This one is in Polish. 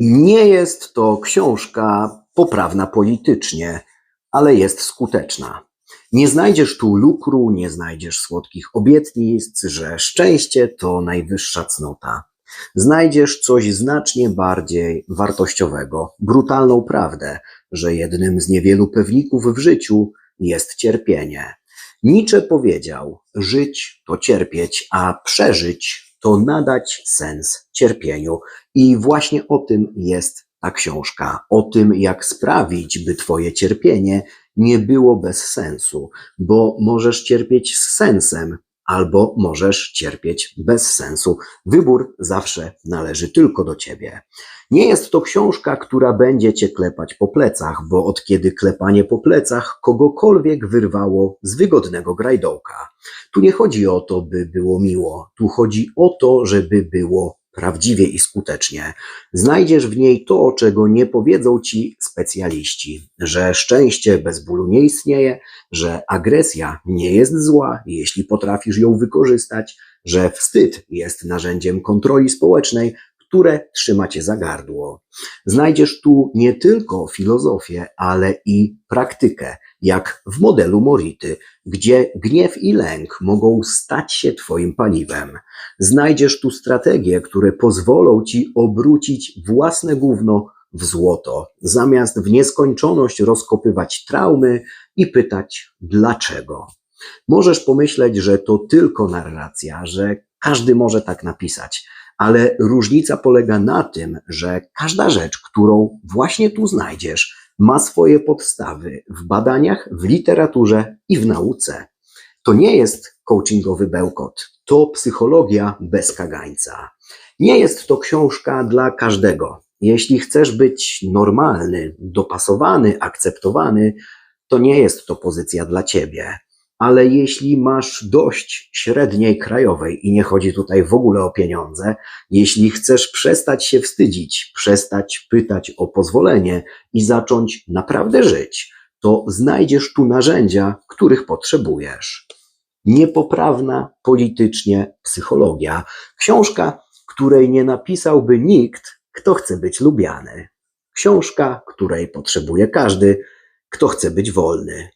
Nie jest to książka poprawna politycznie, ale jest skuteczna. Nie znajdziesz tu lukru, nie znajdziesz słodkich obietnic, że szczęście to najwyższa cnota. Znajdziesz coś znacznie bardziej wartościowego, brutalną prawdę, że jednym z niewielu pewników w życiu jest cierpienie. Nietzsche powiedział: Żyć to cierpieć, a przeżyć to nadać sens cierpieniu. I właśnie o tym jest ta książka. O tym, jak sprawić, by Twoje cierpienie nie było bez sensu, bo możesz cierpieć z sensem, albo możesz cierpieć bez sensu. Wybór zawsze należy tylko do Ciebie. Nie jest to książka, która będzie Cię klepać po plecach, bo od kiedy klepanie po plecach kogokolwiek wyrwało z wygodnego grajdołka. Tu nie chodzi o to, by było miło. Tu chodzi o to, żeby było prawdziwie i skutecznie. Znajdziesz w niej to, czego nie powiedzą ci specjaliści, że szczęście bez bólu nie istnieje, że agresja nie jest zła, jeśli potrafisz ją wykorzystać, że wstyd jest narzędziem kontroli społecznej, które trzyma cię za gardło. Znajdziesz tu nie tylko filozofię, ale i praktykę, jak w modelu Mority, gdzie gniew i lęk mogą stać się twoim paliwem. Znajdziesz tu strategie, które pozwolą ci obrócić własne gówno w złoto, zamiast w nieskończoność rozkopywać traumy i pytać dlaczego. Możesz pomyśleć, że to tylko narracja, że każdy może tak napisać, ale różnica polega na tym, że każda rzecz, którą właśnie tu znajdziesz, ma swoje podstawy w badaniach, w literaturze i w nauce. To nie jest coachingowy bełkot, to psychologia bez kagańca. Nie jest to książka dla każdego. Jeśli chcesz być normalny, dopasowany, akceptowany, to nie jest to pozycja dla ciebie. Ale jeśli masz dość średniej krajowej i nie chodzi tutaj w ogóle o pieniądze, jeśli chcesz przestać się wstydzić, przestać pytać o pozwolenie i zacząć naprawdę żyć, to znajdziesz tu narzędzia, których potrzebujesz. Niepoprawna politycznie psychologia. Książka, której nie napisałby nikt, kto chce być lubiany. Książka, której potrzebuje każdy, kto chce być wolny.